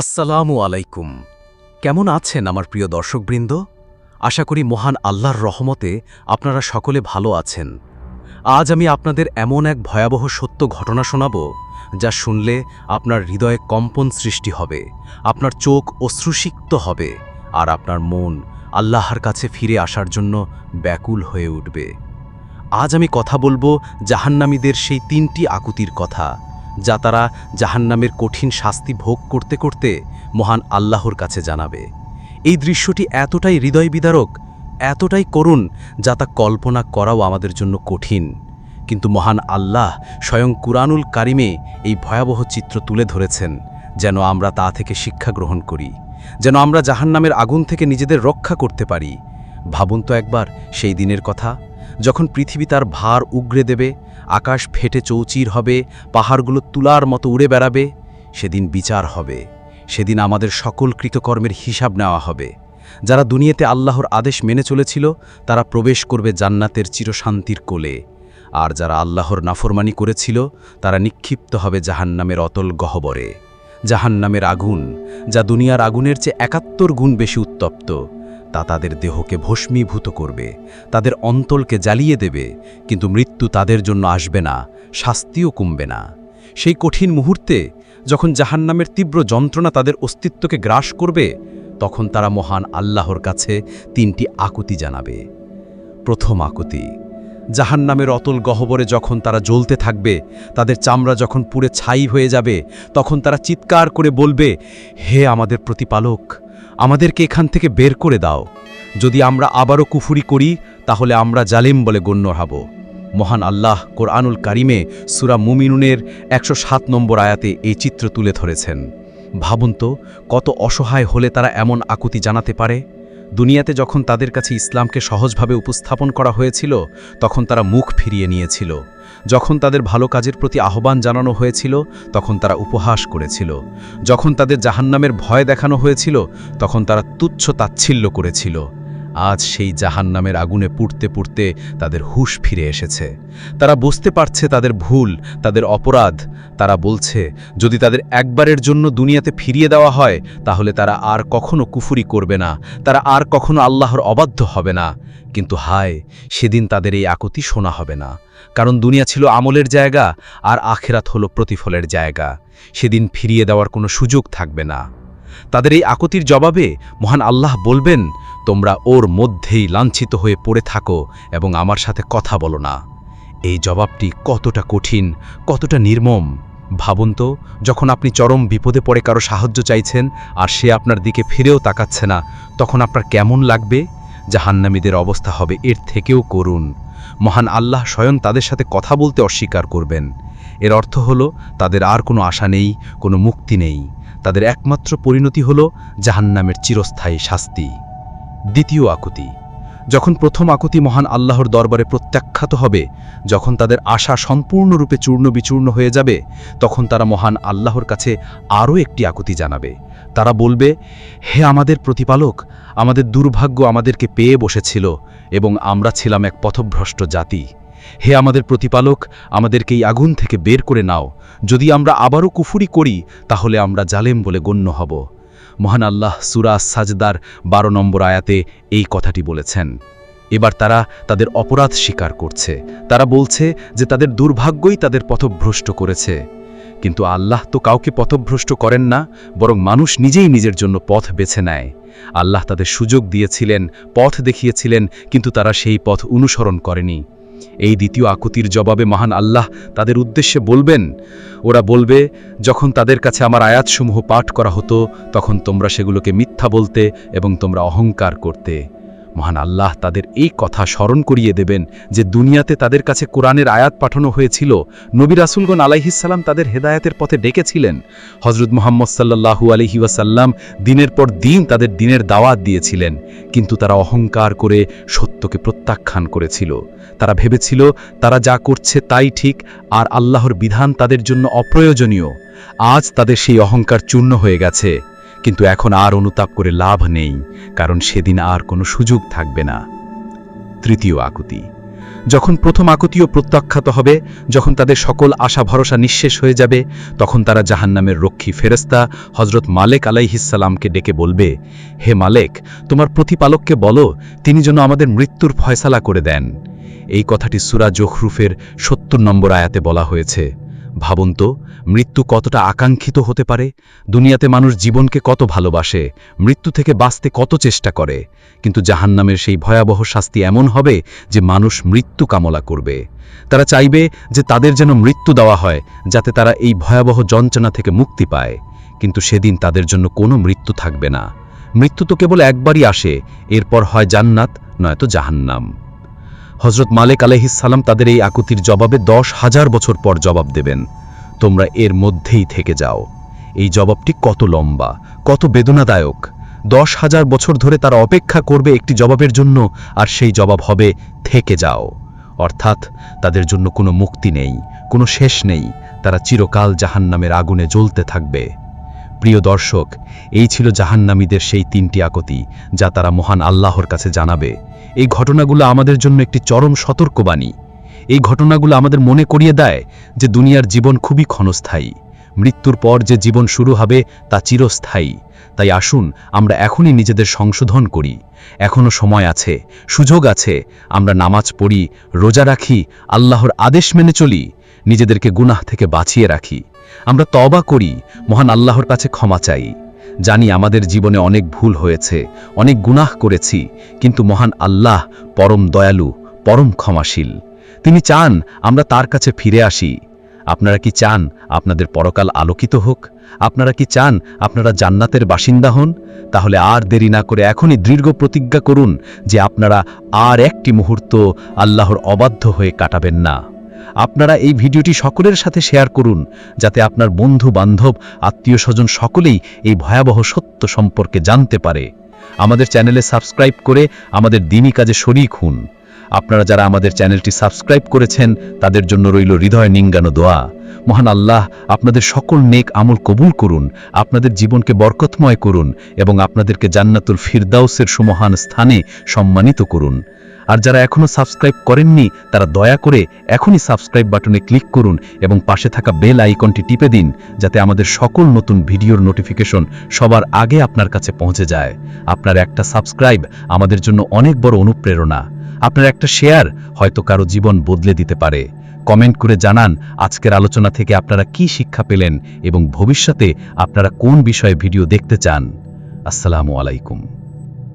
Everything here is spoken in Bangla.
আসসালামু আলাইকুম। কেমন আছেন আমার প্রিয় দর্শকবৃন্দ? আশা করি মহান আল্লাহর রহমতে আপনারা সকলে ভালো আছেন। আজ আমি আপনাদের এমন এক ভয়াবহ সত্য ঘটনা শোনাব, যা শুনলে আপনার হৃদয়ে কম্পন সৃষ্টি হবে, আপনার চোখ অশ্রুসিক্ত হবে, আর আপনার মন আল্লাহর কাছে ফিরে আসার জন্য ব্যাকুল হয়ে উঠবে। আজ আমি কথা বলব জাহান্নামীদের সেই তিনটি আকুতির কথা যা তারা জাহান্নামের কঠিন শাস্তি ভোগ করতে করতে মহান আল্লাহর কাছে জানাবে। এই দৃশ্যটি এতটাই হৃদয় বিদারক এতটাই করুণ, যা তা কল্পনা করাও আমাদের জন্য কঠিন। কিন্তু মহান আল্লাহ স্বয়ং কুরআনুল কারিমে এই ভয়াবহ চিত্র তুলে ধরেছেন, যেন আমরা তা থেকে শিক্ষা গ্রহণ করি, যেন আমরা জাহান্নামের আগুন থেকে নিজেদের রক্ষা করতে পারি। ভাবুন তো একবার সেই দিনের কথা, যখন পৃথিবী তার ভার উগরে দেবে আকাশ ফেটে চৌচির হবে, পাহাড়গুলো তুলার মতো উড়ে বেড়াবে, সেদিন বিচার হবে, সেদিন আমাদের সকল কৃতকর্মের হিসাব নেওয়া হবে। যারা দুনিয়াতে আল্লাহর আদেশ মেনে চলেছিল, তারা প্রবেশ করবে জান্নাতের চিরশান্তির কোলে। আর যারা আল্লাহর নাফরমানি করেছিল, তারা নিক্ষিপ্ত হবে জাহান্নামের অতল গহবরে। জাহান্নামের আগুন, যা দুনিয়ার আগুনের চেয়ে একাত্তর গুণ বেশি উত্তপ্ত। তা তাদের দেহকে ভস্মীভূত করবে, তাদের অন্তলকে জ্বালিয়ে দেবে, কিন্তু মৃত্যু তাদের জন্য আসবে না, শাস্তিও কমবে না। সেই কঠিন মুহূর্তে যখন জাহান্নামের তীব্র যন্ত্রণা তাদের অস্তিত্বকে গ্রাস করবে, তখন তারা মহান আল্লাহর কাছে তিনটি আকুতি জানাবে। প্রথম আকুতি, জাহান্নামের অতল গহবরে যখন তারা জ্বলতে থাকবে, তাদের চামড়া যখন পুড়ে ছাই হয়ে যাবে, তখন তারা চিৎকার করে বলবে, হে আমাদের প্রতিপালক আমাদেরকে এখান থেকে বের করে দাও। যদি আমরা আবারও কুফুরি করি, তাহলে আমরা জালিম বলে গণ্য হব। মহান আল্লাহ কোরআনুল কারিমে সুরা মুমিনুনের একশো সাত নম্বর আয়াতে এই চিত্র তুলে ধরেছেন। ভাবুন তো, কত অসহায় হলে তারা এমন আকুতি জানাতে পারে? দুনিয়াতে যখন তাদের কাছে ইসলামকে সহজভাবে উপস্থাপন করা হয়েছিল, তখন তারা মুখ ফিরিয়ে নিয়েছিল। যখন তাদের ভালো কাজের প্রতি আহ্বান জানানো হয়েছিল, তখন তারা উপহাস করেছিল। যখন তাদের জাহান্নামের ভয় দেখানো হয়েছিল, তখন তারা তুচ্ছ তাচ্ছিল্য করেছিল। আজ সেই জাহান্নামের আগুনে পুড়তে পুড়তে তাদের হুশ ফিরে এসেছে। তারা বুঝতে পারছে তাদের ভুল, তাদের অপরাধ। তারা বলছে, যদি তাদের একবারের জন্য দুনিয়াতে ফিরিয়ে দেওয়া হয়, তাহলে তারা আর কখনো কুফুরি করবে না, তারা আর কখনো আল্লাহর অবাধ্য হবে না। কিন্তু হায়, সেদিন তাদের এই আকতি শোনা হবে না। কারণ দুনিয়া ছিল আমলের জায়গা, আর আখেরাত হলো প্রতিফলের জায়গা। সেদিন ফিরিয়ে দেওয়ার কোনো সুযোগ থাকবে না। তাদের এই আকতির জবাবে মহান আল্লাহ বলবেন তোমরা ওর মধ্যেই লাঞ্ছিত হয়ে পড়ে থাকো এবং আমার সাথে কথা বলো না। এই জবাবটি কতটা কঠিন, কতটা নির্মম। ভাবুন তো, যখন আপনি চরম বিপদে পড়ে কারও সাহায্য চাইছেন আর সে আপনার দিকে ফিরেও তাকাচ্ছে না, তখন আপনার কেমন লাগবে? জাহান্নামীদের অবস্থা হবে এর থেকেও করুন মহান আল্লাহ স্বয়ং তাদের সাথে কথা বলতে অস্বীকার করবেন। এর অর্থ হল, তাদের আর কোনো আশা নেই, কোনো মুক্তি নেই। তাদের একমাত্র পরিণতি হল জাহান্নামের চিরস্থায়ী শাস্তি। দ্বিতীয় আকুতি। যখন প্রথম আকুতি মহান আল্লাহর দরবারে প্রত্যাখ্যাত হবে, যখন তাদের আশা সম্পূর্ণরূপে চূর্ণ বিচূর্ণ হয়ে যাবে, তখন তারা মহান আল্লাহর কাছে আরও একটি আকুতি জানাবে। তারা বলবে, হে আমাদের প্রতিপালক, আমাদের দুর্ভাগ্য আমাদেরকে পেয়ে বসেছিল এবং আমরা ছিলাম এক পথভ্রষ্ট জাতি। হে আমাদের প্রতিপালক, আমাদেরকে এই আগুন থেকে বের করে নাও। যদি আমরা আবারও কুফুরি করি, তাহলে আমরা জালেম বলে গণ্য হব। মহান আল্লাহ সুরা সাজদার বারো নম্বর আয়াতে এই কথাটি বলেছেন। এবার তারা তাদের অপরাধ স্বীকার করছে। তারা বলছে যে তাদের দুর্ভাগ্যই তাদের পথভ্রষ্ট করেছে। কিন্তু আল্লাহ তো কাউকে পথভ্রষ্ট করেন না, বরং মানুষ নিজেই নিজের জন্য পথ বেছে নেয়। আল্লাহ তাদের সুযোগ দিয়েছিলেন, পথ দেখিয়েছিলেন, কিন্তু তারা সেই পথ অনুসরণ করেনি। এই দ্বিতীয় আকুতির জবাবে মহান আল্লাহ তাদের উদ্দেশ্যে বলবেন, ওরা বলবে, যখন তাদের কাছে আমার আয়াতসমূহ পাঠ করা হতো, তখন তোমরা সেগুলোকে মিথ্যা বলতে এবং তোমরা অহংকার করতে। মহান আল্লাহ তাদের এই কথা স্মরণ করিয়ে দেবেন যে দুনিয়াতে তাদের কাছে কোরআনের আয়াত পাঠানো হয়েছিল। নবী রাসুলগণ আলাইহিসাল্লাম তাদের হেদায়াতের পথে ডেকেছিলেন। হজরত মোহাম্মদ সাল্লাহু আলহি ওয়াসাল্লাম দিনের পর দিন তাদের দিনের দাওয়াত দিয়েছিলেন। কিন্তু তারা অহংকার করে সত্যকে প্রত্যাখ্যান করেছিল। তারা ভেবেছিল, তারা যা করছে তাই ঠিক, আর আল্লাহর বিধান তাদের জন্য অপ্রয়োজনীয়। আজ তাদের সেই অহংকার চূর্ণ হয়ে গেছে। কিন্তু এখন আর অনুতাপ করে লাভ নেই, কারণ সেদিন আর কোনো সুযোগ থাকবে না। তৃতীয় আকুতি, যখন প্রথম আকুতিও প্রত্যাখ্যাত হবে, যখন তাদের সকল আশা ভরসা নিঃশেষ হয়ে যাবে, তখন তারা জাহান্নামের রক্ষী ফেরেস্তা হজরত মালেক আলাইহিসাল্লামকে ডেকে বলবে, হে মালেক, তোমার প্রতিপালককে বলো, তিনি যেন আমাদের মৃত্যুর ফয়সালা করে দেন। এই কথাটি সুরা জখরুফের সত্তর নম্বর আয়াতে বলা হয়েছে। ভাবুন তো, মৃত্যু কতটা আকাঙ্ক্ষিত হতে পারে? দুনিয়াতে মানুষ জীবনকে কত ভালোবাসে, মৃত্যু থেকে বাঁচতে কত চেষ্টা করে? কিন্তু জাহান্নামের সেই ভয়াবহ শাস্তি এমন হবে যে মানুষ মৃত্যু কামলা করবে। তারা চাইবে যে তাদের যেন মৃত্যু দেওয়া হয়, যাতে তারা এই ভয়াবহ যন্ত্রণা থেকে মুক্তি পায়। কিন্তু সেদিন তাদের জন্য কোনো মৃত্যু থাকবে না। মৃত্যু তো কেবল একবারই আসে, এরপর হয় জান্নাত, নয়তো জাহান্নাম। হজরত মালেক আলহিসাল্লাম তাদের এই আকুতির জবাবে দশ হাজার বছর পর জবাব দেবেন। তোমরা এর মধ্যেই থেকে যাও। এই জবাবটি কত লম্বা, কত বেদনাদায়ক। দশ হাজার বছর ধরে তারা অপেক্ষা করবে একটি জবাবের জন্য, আর সেই জবাব হবে, থেকে যাও। অর্থাৎ তাদের জন্য কোনো মুক্তি নেই, কোনো শেষ নেই। তারা চিরকাল জাহান্নামের আগুনে জ্বলতে থাকবে। প্রিয় দর্শক, এই ছিল জাহান্নামীদের সেই তিনটি আকতি যা তারা মহান আল্লাহর কাছে জানাবে। এই ঘটনাগুলো আমাদের জন্য একটি চরম সতর্কবাণী। এই ঘটনাগুলো আমাদের মনে করিয়ে দেয় যে দুনিয়ার জীবন খুবই ক্ষণস্থায়ী। মৃত্যুর পর যে জীবন শুরু হবে তা চিরস্থায়ী। তাই আসুন, আমরা এখনই নিজেদের সংশোধন করি। এখনও সময় আছে, সুযোগ আছে, আমরা নামাজ পড়ি, রোজা রাখি, আল্লাহর আদেশ মেনে চলি নিজেদেরকে গুনাহ থেকে বাঁচিয়ে রাখি। আমরা তবা করি, মহান আল্লাহর কাছে ক্ষমা চাই। জানি আমাদের জীবনে অনেক ভুল হয়েছে, অনেক গুনাহ করেছি, কিন্তু মহান আল্লাহ পরম দয়ালু, পরম ক্ষমাশীল। তিনি চান আমরা তার কাছে ফিরে আসি। আপনারা কি চান আপনাদের পরকাল আলোকিত হোক? আপনারা কি চান আপনারা জান্নাতের বাসিন্দা হন? তাহলে আর দেরি না করে এখনই দৃঢ় প্রতিজ্ঞা করুন যে আপনারা আর একটি মুহূর্ত আল্লাহর অবাধ্য হয়ে কাটাবেন না। আপনারা এই ভিডিওটি সকলের সাথে শেয়ার করুন, যাতে আপনার বন্ধু, বান্ধব, আত্মীয় স্বজন সকলেই এই ভয়াবহ সত্য সম্পর্কে জানতে পারে। আমাদের চ্যানেলে সাবস্ক্রাইব করে আমাদের দিনই কাজে শরিক হুন। আপনারা যারা আমাদের চ্যানেলটি সাবস্ক্রাইব করেছেন, তাদের জন্য রইল হৃদয় নিঙ্গানো দোয়া। মহান আল্লাহ, আপনাদের সকল নেক আমল কবুল করুন, আপনাদের জীবনকে বরকতময় করুন এবং আপনাদেরকে জান্নাতুল ফিরদাউসের সুমহান স্থানে সম্মানিত করুন। আর যারা এখনও সাবস্ক্রাইব করেননি, তারা দয়া করে এখনই সাবস্ক্রাইব বাটনে ক্লিক করুন এবং পাশে থাকা বেল আইকনটি টিপে দিন, যাতে আমাদের সকল নতুন ভিডিওর নোটিফিকেশন সবার আগে আপনার কাছে পৌঁছে যায়। আপনার একটা সাবস্ক্রাইব আমাদের জন্য অনেক বড় অনুপ্রেরণা। আপনার একটা শেয়ার হয়তো কারও জীবন বদলে দিতে পারে। কমেন্ট করে জানান আজকের আলোচনা থেকে আপনারা কি শিক্ষা পেলেন এবং ভবিষ্যতে আপনারা কোন বিষয়ে ভিডিও দেখতে চান। আসসালামু আলাইকুম।